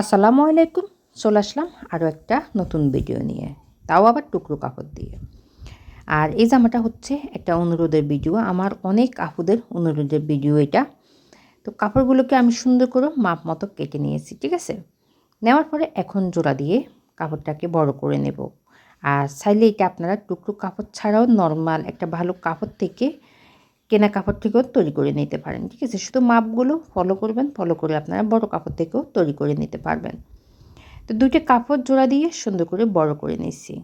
আসসালামু আলাইকুম, চলে আসলাম আরও একটা নতুন ভিডিও নিয়ে। তাও আবার টুকরো কাপড় দিয়ে। আর এই জামাটা হচ্ছে একটা অনুরোধের ভিডিও আমার অনেক আপুদের অনুরোধের ভিডিও এটা। তো কাপড়গুলোকে আমি সুন্দর করে মাপ মতো কেটে নিয়েছি, ঠিক আছে? নেওয়ার পরে এখন জোড়া দিয়ে কাপড়টাকে বড় করে নেব। আর চাইলে এটা আপনারা টুকরো কাপড় ছাড়াও নর্মাল একটা ভালো কাপড় থেকে কেনা কাপড় থেকেও তৈরি করে নিতে পারেন, ঠিক আছে? শুধু মাপগুলো ফলো করবেন ফলো করে আপনারা বড় কাপড় থেকেও তৈরি করে নিতে পারবেন। তো দুইটা কাপড় জোড়া দিয়ে সুন্দর করে বড় করে নিচ্ছি।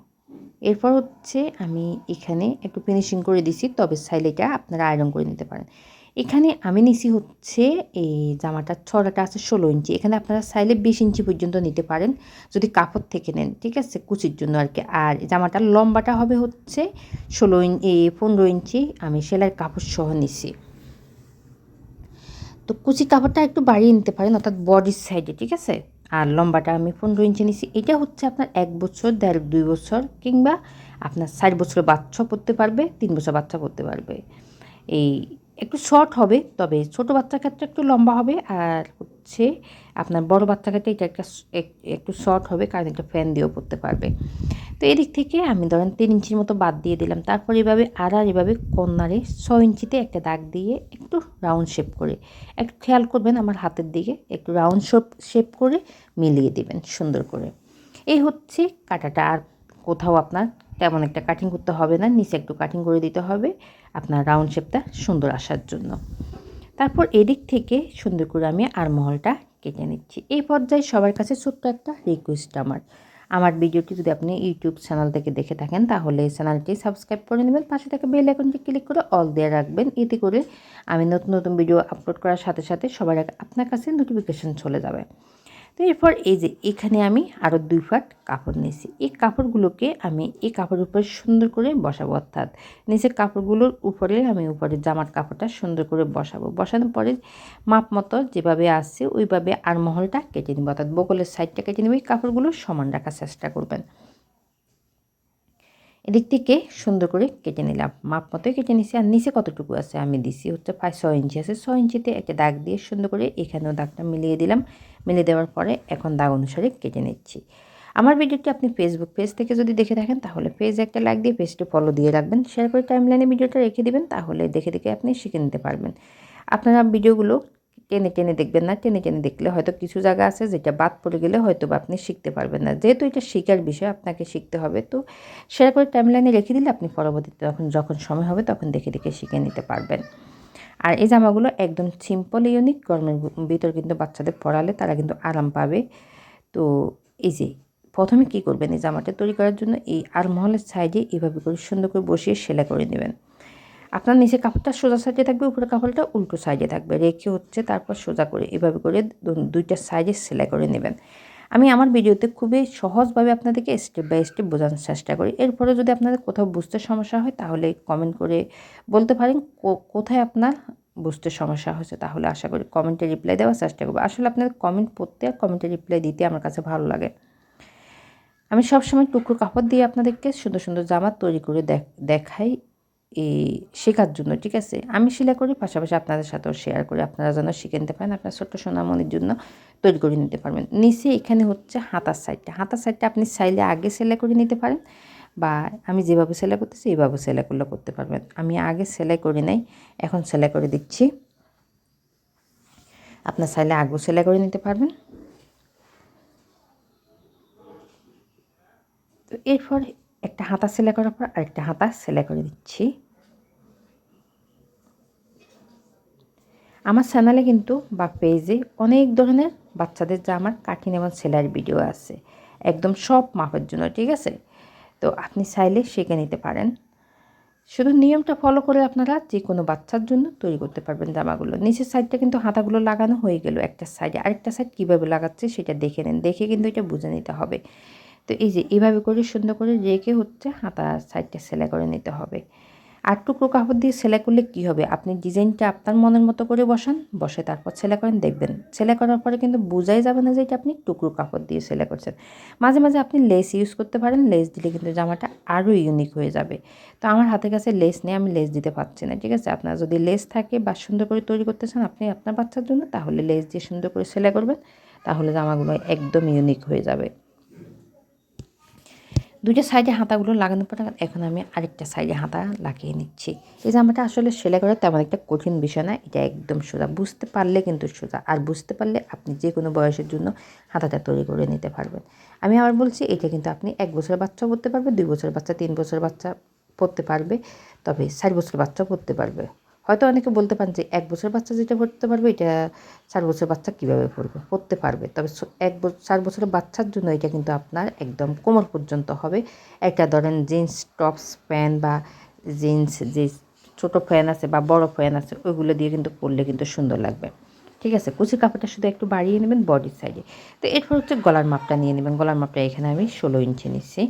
এরপর হচ্ছে আমি এখানে একটু ফিনিশিং করে দিছি, তবে সাইলেটা আপনারা আয়রন করে নিতে পারেন। এখানে আমি নিছি হচ্ছে এই জামাটার ছড়াটা আছে ষোলো ইঞ্চি। এখানে আপনারা চাইলে বিশ ইঞ্চি পর্যন্ত নিতে পারেন যদি কাপড় থেকে নেন, ঠিক আছে? কুচির জন্য আর কি আর জামাটার লম্বাটা হবে হচ্ছে ষোলো ইঞ্চি পনেরো ইঞ্চি আমি সেলাই কাপড় সহ নিছি। তো কুচি কাপড়টা একটু বাড়িয়ে নিতে পারেন, অর্থাৎ বডির সাইডে, ঠিক আছে? আর লম্বাটা আমি পনেরো ইঞ্চি নিছি। এটা হচ্ছে আপনার এক বছর, দেড়, দুই বছর কিংবা আপনার ষাট বছরের বাচ্চা পড়তে পারবে, তিন বছর বাচ্চা পড়তে পারবে। এই একটু শর্ট হবে, তবে ছোট বাচ্চার ক্ষেত্রে একটু লম্বা হবে, আর হচ্ছে আপনার বড় বাচ্চার ক্ষেত্রে এটা একটা একটু শর্ট হবে, কারণ একটা ফ্যান দিয়েও পড়তে পারবে। তো এদিক থেকে আমি ধরেন তিন ইঞ্চির মতো বাদ দিয়ে দিলাম, তারপর এভাবে আর আর এভাবে কর্নারে ছয় ইঞ্চিতে একটা দাগ দিয়ে একটু রাউন্ড শেপ করে, একটু খেয়াল করবেন আমার হাতের দিকে, একটু রাউন্ড শেপ শেপ করে মিলিয়ে দিবেন সুন্দর করে। এই হচ্ছে কাটাটা, আর কোথাও আপনার তেমন একটা কাটিং করতে হবে না, নিচে একটু কাটিং করে দিতে হবে আপনার রাউন্ড শেপটা সুন্দর আসার জন্য। তারপর এদিক থেকে সুন্দর করে আমি আরমহলটা কেটে নিচ্ছি। এই পর্যায়ে সবার কাছে ছোট্ট একটা রিকোয়েস্ট আমার। আমার ভিডিওটি যদি আপনি ইউটিউব চ্যানেল থেকে দেখে থাকেন, তাহলে চ্যানেলটি সাবস্ক্রাইব করে নেবেন, পাশে থেকে বেল আইকনটি ক্লিক করে অল দিয়ে রাখবেন। এতে করে আমি নতুন নতুন ভিডিও আপলোড করার সাথে সাথে সবার আপনার কাছে নোটিফিকেশান চলে যাবে। তো এরপর এই যে এখানে আমি আরও দুই ফাট কাপড় নিয়েছি। এই কাপড়গুলোকে আমি এই কাপড়ের উপরে সুন্দর করে বসাবো, অর্থাৎ নিচের কাপড়গুলোর উপরে, আমি উপরে জামার কাপড়টা সুন্দর করে বসাবো। বসানোর পরে মাপ মতো যেভাবে আসছে ওইভাবে আর মহলটা কেটে নেব, অর্থাৎ বকলের সাইডটা কেটে নেবে। এই কাপড়গুলো সমান রাখার চেষ্টা করবেন। এদিক থেকে সুন্দর করে কেটে নিলাম। মাপ মতোই কেটে নিছি। আর নিচে কতটুকু আছে আমি দিছি? হচ্ছে প্রায় ছয় ইঞ্চি আছে। ছয় ইঞ্চিতে একটা দাগ দিয়ে সুন্দর করে এখানেও দাগটা মিলিয়ে দিলাম। মিলিয়ে দেওয়ার পরে এখন দাগ অনুসারে কেটে নিচ্ছি। আমার ভিডিওটি আপনি ফেসবুক পেজ থেকে যদি দেখে থাকেন, তাহলে পেজে একটা লাইক দিয়ে পেজটি ফলো দিয়ে রাখবেন। শেয়ার করে টাইমলাইনে ভিডিওটা রেখে দিবেন, তাহলে দেখে দেখে আপনি শিখে নিতে পারবেন। আপনারা ভিডিওগুলো টেনে টেনে দেখবেন না, টেনে টেনে দেখলে হয়তো কিছু জায়গা আছে যেটা বাদ পড়ে গেলে হয়তো বা আপনি শিখতে পারবেন না। যেহেতু এটা শেখার বিষয়, আপনাকে শিখতে হবে। তো শেয়ার করে টাইমলাইনে রেখে দিলে আপনি পরবর্তীতে তখন যখন সময় হবে তখন দেখে দেখে শিখে নিতে পারবেন। আর এই জামাগুলো একদম সিম্পল ইউনিক গরমের ভিতর কিন্তু বাচ্চাদের পরালে তারা কিন্তু আরাম পাবে। তো এই যে প্রথমে কি করবেন? এই জামাটা তৈরি করার জন্য এই আরমহলের সাইডে এভাবে করে সুন্দর করে বসিয়ে সেলাই করে নেবেন। আপনার নিচে কাপড়টা সোজা সাইডে থাকবে উপরে কাপড়টা উল্টো সাইডে থাকবে। রেখে হচ্ছে তারপর সোজা করে এভাবে করে দুইটা সাইডে সেলাই করে নেবেন। আমি আমার ভিডিওতে খুবই সহজভাবে আপনাদেরকে স্টেপ বাই স্টেপ বোঝানোর চেষ্টা করি। এরপরে যদি আপনাদের কোথাও বুঝতে সমস্যা হয়, তাহলে কমেন্ট করে বলতে পারেন কোথায় আপনার বুঝতে সমস্যা হয়েছে, তাহলে আশা করি কমেন্টে রিপ্লাই দেওয়ার চেষ্টা করব। আসলে আপনাদের কমেন্ট পড়তে আর কমেন্টে রিপ্লাই দিতে আমার কাছে ভালো লাগে। আমি সবসময় টুকরো কাপড় দিয়ে আপনাদেরকে সুন্দর সুন্দর জামা তৈরি করে দেখাই শেখার জন্য, ঠিক আছে? আমি সেলাই করি, পাশাপাশি আপনাদের সাথেও শেয়ার করি। আপনারা যেন শিখে নিতে পারেন, আপনার ছোট্ট সোনামনির জন্য তৈরি করে নিতে পারবেন। নিচে এখানে হচ্ছে হাতার সাইডটা হাতার সাইডটা আপনি চাইলে আগে সেলাই করে নিতে পারেন বা আমি যেভাবে সেলাই করতেছি, এইভাবে সেলাই করলে করতে পারবেন। আমি আগে সেলাই করে নেই, এখন সেলাই করে দিচ্ছি। আপনার চাইলে আগেও সেলাই করে নিতে পারবেন। তো এরপর একটা হাতা সেলাই করার পর আরেকটা হাতা সেলাই করে দিচ্ছি। আমার চ্যানেলে কিন্তু বা পেজে অনেক ধরনের বাচ্চাদের জামার কাঠিন এবং সেলাইয়ের ভিডিও আছে। একদম সব মাপের জন্য, ঠিক আছে? তো আপনি চাইলে শিখে নিতে পারেন। শুধু নিয়মটা ফলো করে আপনারা যে কোনো বাচ্চার জন্য তৈরি করতে পারবেন জামাগুলো। নিচের সাইডটা কিন্তু হাতাগুলো লাগানো হয়ে গেল একটা সাইডে আরেকটা সাইড কীভাবে লাগাচ্ছে সেটা দেখে নেন। দেখে কিন্তু এটা বুঝে নিতে হবে। তো এই যে এইভাবে করে সুন্দর করে রেখে হচ্ছে হাতা সাইডটা সেলাই করে নিতে হবে। আর টুকরো কাপড় দিয়ে সেলাই করলে কী হবে? আপনি ডিজাইনটা আপনার মনের মতো করে বসান, বসে তারপর সেলাই করেন, দেখবেন। সেলাই করার পরে কিন্তু বোঝাই যাবে না যে এটা আপনি টুকরো কাপড় দিয়ে সেলাই করছেন। মাঝে মাঝে আপনি লেস ইউজ করতে পারেন লেস দিলে কিন্তু জামাটা আরও ইউনিক হয়ে যাবে। তো আমার হাতে কাছে লেস নিয়ে আমি লেস দিতে পারছি না, ঠিক আছে? আপনার যদি লেস থাকে বা সুন্দর করে তৈরি করতে চান, আপনি আপনার বাচ্চার জন্য তাহলে লেস দিয়ে সুন্দর করে সেলাই করবেন, তাহলে জামাগুলো একদম ইউনিক হয়ে যাবে। দুইটা সাইডে হাতাগুলো লাগানোর পর এখন আমি আরেকটা সাইডে হাতা লাগিয়ে নিচ্ছি। এই জামাটা আসলে সেলাই করা তেমন একটা কঠিন বিষয় না, এটা একদম সোজা। বুঝতে পারলে কিন্তু সোজা, আর বুঝতে পারলে আপনি যে কোনো বয়সের জন্য হাতাটা তৈরি করে নিতে পারবেন। আমি আবার বলছি, এটা কিন্তু আপনি এক বছরের বাচ্চাও পড়তে পারবে, দুই বছরের বাচ্চা, তিন বছরের বাচ্চা পড়তে পারবে, তবে চার বছরের বাচ্চাও পড়তে পারবে। হয়তো অনেকে বলতে পারেন যে এক বছর বাচ্চা যেটা পড়তে পারবে, এটা চার বছর বাচ্চা কীভাবে পড়বে? পড়তে পারবে। তবে এক চার বছরের বাচ্চার জন্য এটা কিন্তু আপনার একদম কোমর পর্যন্ত হবে। একটা ধরেন জিন্স, টপস, প্যান্ট বা জিন্স, যে ছোটো ফ্যান আছে বা বড় ফ্যান আছে, ওইগুলো দিয়ে কিন্তু পরলে কিন্তু সুন্দর লাগবে। ঠিক আছে, কুচির কাপড়টা শুধু একটু বাড়িয়ে নেবেন বডির সাইডে তো এরপর হচ্ছে গলার মাপটা নিয়ে নেবেন। গলার মাপটা এখানে আমি ষোলো ইঞ্চি নিচ্ছি।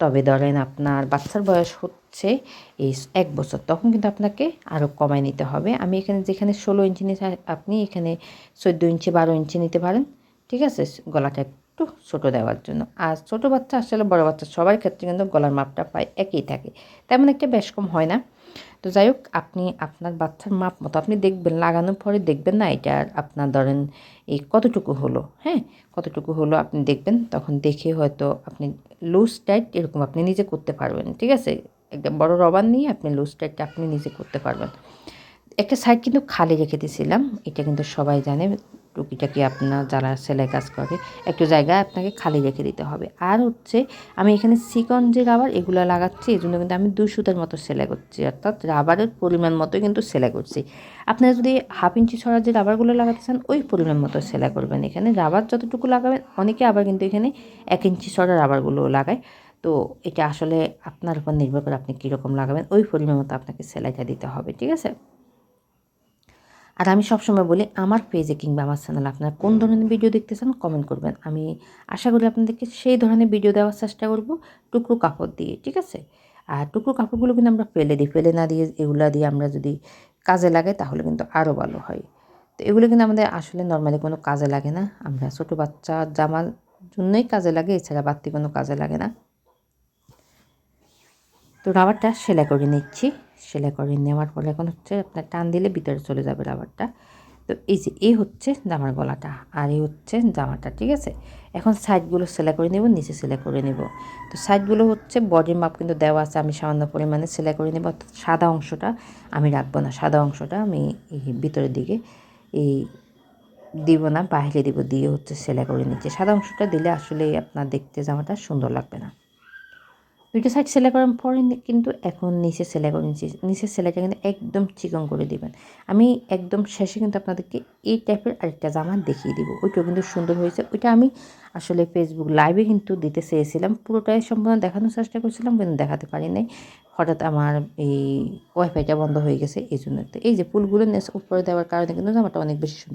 তবে ধরেন আপনার বাচ্চার বয়স হচ্ছে এই এক বছর, তখন কিন্তু আপনাকে আরও কমায় নিতে হবে। আমি এখানে যেখানে ষোলো ইঞ্চি নিয়েছি আপনি এখানে চোদ্দ ইঞ্চি, বারো ইঞ্চি নিতে পারেন। ঠিক আছে, গলাটা একটু ছোটো দেওয়ার জন্য। আর ছোটো বাচ্চা আসলে বড় বাচ্চা সবার ক্ষেত্রে কিন্তু গলার মাপটা প্রায় একই থাকে। তেমন একটা বেশ কম হয় না। তো যাই হোক, আপনি আপনার বাচ্চার মাপ মতো, আপনি দেখবেন, লাগানোর পরে দেখবেন না এটা আপনার ধরেন এই কতটুকু হলো হ্যাঁ? কতটুকু হলো আপনি দেখবেন, তখন দেখে হয়তো আপনি লুজ টাইট এরকম আপনি নিজে করতে পারবেন, ঠিক আছে? একটা বড় রবার নিয়ে আপনি লুজ টাইটটা আপনি নিজে করতে পারবেন। একটা সাইড কিন্তু খালি রেখে দিয়েছিলাম এটা কিন্তু সবাই জানে। টুকিটাকি আপনার যারা সেলাই কাজ করে, একটু জায়গা আপনাকে খালি রেখে দিতে হবে। আর হচ্ছে, আমি এখানে সিকন যে রাবার এগুলো লাগাচ্ছি এই জন্য কিন্তু আমি দুই সুতার মতো সেলাই করছি। অর্থাৎ রাবারের পরিমাণ মতো কিন্তু সেলাই করছি। আপনারা যদি হাফ ইঞ্চি ছড়া যে রাবারগুলো লাগাতে চান, ওই পরিমাণ মতো সেলাই করবেন এখানে। রাবার যতটুকু লাগাবেন, অনেকে আবার কিন্তু এখানে এক ইঞ্চি ছড়া রাবারগুলো লাগায়। তো এটা আসলে আপনার উপর নির্ভর করে আপনি কীরকম লাগাবেন, ওই পরিমাণ মতো আপনাকে সেলাইটা দিতে হবে, ঠিক আছে? আর আমি সবসময় বলি আমার পেজে কিংবা আমার চ্যানেলে আপনারা কোন ধরনের ভিডিও দেখতে চান কমেন্ট করবেন। আমি আশা করি আপনাদেরকে সেই ধরনের ভিডিও দেওয়ার চেষ্টা করব টুকরো কাপড় দিয়ে ঠিক আছে? আর টুকরো কাপড়গুলো কিন্তু আমরা ফেলে দিই ফেলে না দিয়ে এগুলা দিয়ে আমরা যদি কাজে লাগাই তাহলে কিন্তু আরও ভালো হয়। তো এগুলো কিন্তু আমাদের আসলে নর্মালি কোনো কাজে লাগে না। আমরা ছোটো বাচ্চা জামার জন্যই কাজে লাগে এছাড়া বাড়তি কোনো কাজে লাগে না। তো রাবারটা সেলাই করে নিচ্ছি। সেলাই করে নেওয়ার পরে এখন হচ্ছে আপনার টান দিলে ভিতরে চলে যাবে রাবারটা তো এই যে, এই হচ্ছে জামার গলাটা আর এই হচ্ছে জামাটা, ঠিক আছে? এখন সাইডগুলো সেলাই করে নেব, নিচে সেলাই করে নেব। তো সাইডগুলো হচ্ছে বডির মাপ কিন্তু দেওয়া আছে, আমি সামান্য পরিমাণে সেলাই করে নেব, অর্থাৎ সাদা অংশটা আমি রাখব না, সাদা অংশটা আমি এই ভিতরের দিকে, এই দিব না বাইরে দিব, দিয়ে হচ্ছে সেলাই করে নিচ্ছে। সাদা অংশটা দিলে আসলে আপনার দেখতে জামাটা সুন্দর লাগবে না। দুইটা সাইড সেলাই করার পরে কিন্তু এখন নিচে সেলাই করে নিচ্ছি নিচের সেলাইটা কিন্তু একদম চিকন করে দিবেন। আমি একদম শেষে কিন্তু আপনাদেরকে এই টাইপের আরেকটা জামা দেখিয়ে দিব। ওইটাও কিন্তু সুন্দর হয়েছে। ওইটা আমি আসলে ফেসবুক লাইভে কিন্তু দিতে চেয়েছিলাম। পুরোটাই সম্পূর্ণ দেখানোর চেষ্টা করছিলাম, কিন্তু দেখাতে পারি নাই। হঠাৎ আমার এই ওয়াইফাইটা বন্ধ হয়ে গেছে এই জন্য এই যে ফুলগুলো উপরে দেওয়ার কারণে কিন্তু জামাটা অনেক বেশি সুন্দর